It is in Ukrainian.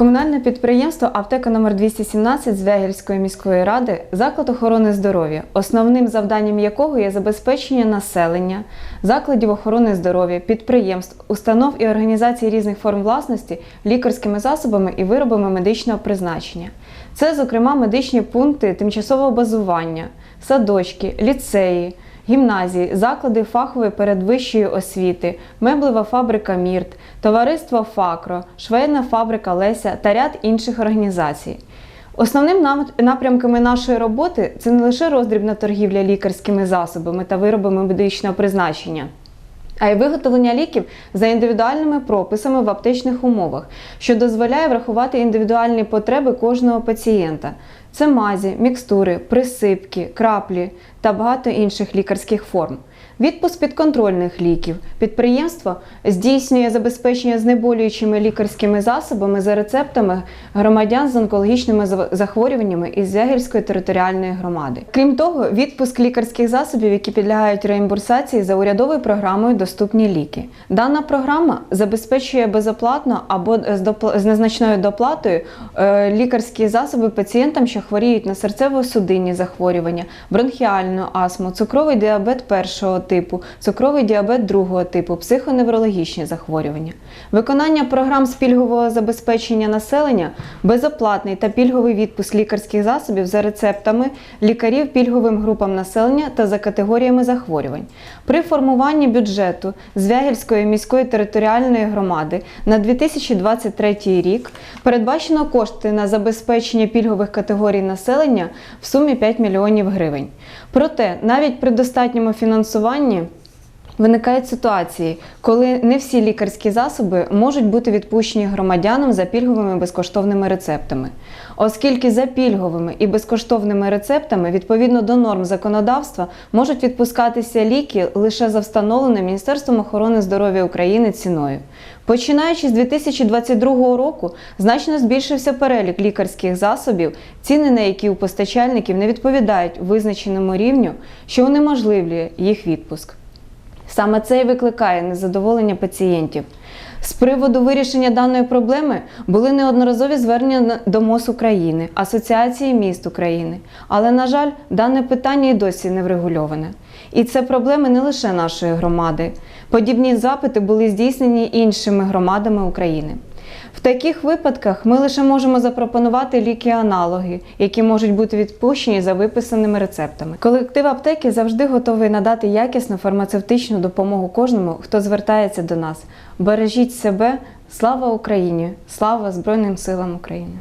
Комунальне підприємство Аптека номер 217 Звягільської міської ради заклад охорони здоров'я, основним завданням якого є забезпечення населення, закладів охорони здоров'я, підприємств, установ і організацій різних форм власності лікарськими засобами і виробами медичного призначення. Це, зокрема, медичні пункти тимчасового базування, садочки, ліцеї. Гімназії, заклади фахової передвищої освіти, меблева фабрика Мірт, товариство Факро, швейна фабрика Леся та ряд інших організацій. Основним напрямками нашої роботи це не лише роздрібна торгівля лікарськими засобами та виробами медичного призначення. А й виготовлення ліків за індивідуальними прописами в аптечних умовах, що дозволяє врахувати індивідуальні потреби кожного пацієнта. Це мазі, мікстури, присипки, краплі та багато інших лікарських форм. Відпуск підконтрольних ліків. Підприємство здійснює забезпечення знеболюючими лікарськими засобами за рецептами громадян з онкологічними захворюваннями із Зягільської територіальної громади. Крім того, відпуск лікарських засобів, які підлягають реімбурсації за урядовою програмою Доступні ліки. Дана програма забезпечує безоплатно або з незначною доплатою е, лікарські засоби пацієнтам, що хворіють на серцево-судинні захворювання, бронхіальну астму, цукровий діабет першого типу, цукровий діабет другого типу, психоневрологічні захворювання. Виконання програм з пільгового забезпечення населення, безоплатний та пільговий відпуск лікарських засобів за рецептами лікарів пільговим групам населення та за категоріями захворювань. При формуванні бюджету Звягільської міської територіальної громади на 2023 рік передбачено кошти на забезпечення пільгових категорій населення в сумі 5 мільйонів гривень. Проте навіть при достатньому фінансуванні Виникають ситуації, коли не всі лікарські засоби можуть бути відпущені громадянам за пільговими безкоштовними рецептами. Оскільки за пільговими і безкоштовними рецептами, відповідно до норм законодавства, можуть відпускатися ліки лише за встановленою Міністерством охорони здоров'я України ціною. Починаючи з 2022 року, значно збільшився перелік лікарських засобів, ціни на які у постачальників не відповідають визначеному рівню, що унеможливлює їх відпуск. Саме це і викликає незадоволення пацієнтів. З приводу вирішення даної проблеми були неодноразові звернення до МОЗ України, Асоціації міст України. Але, на жаль, дане питання і досі не врегульоване. І це проблеми не лише нашої громади. Подібні запити були здійснені іншими громадами України. В таких випадках ми лише можемо запропонувати ліки-аналоги, які можуть бути відпущені за виписаними рецептами. Колектив аптеки завжди готовий надати якісну фармацевтичну допомогу кожному, хто звертається до нас. Бережіть себе, слава Україні! Слава Збройним силам України!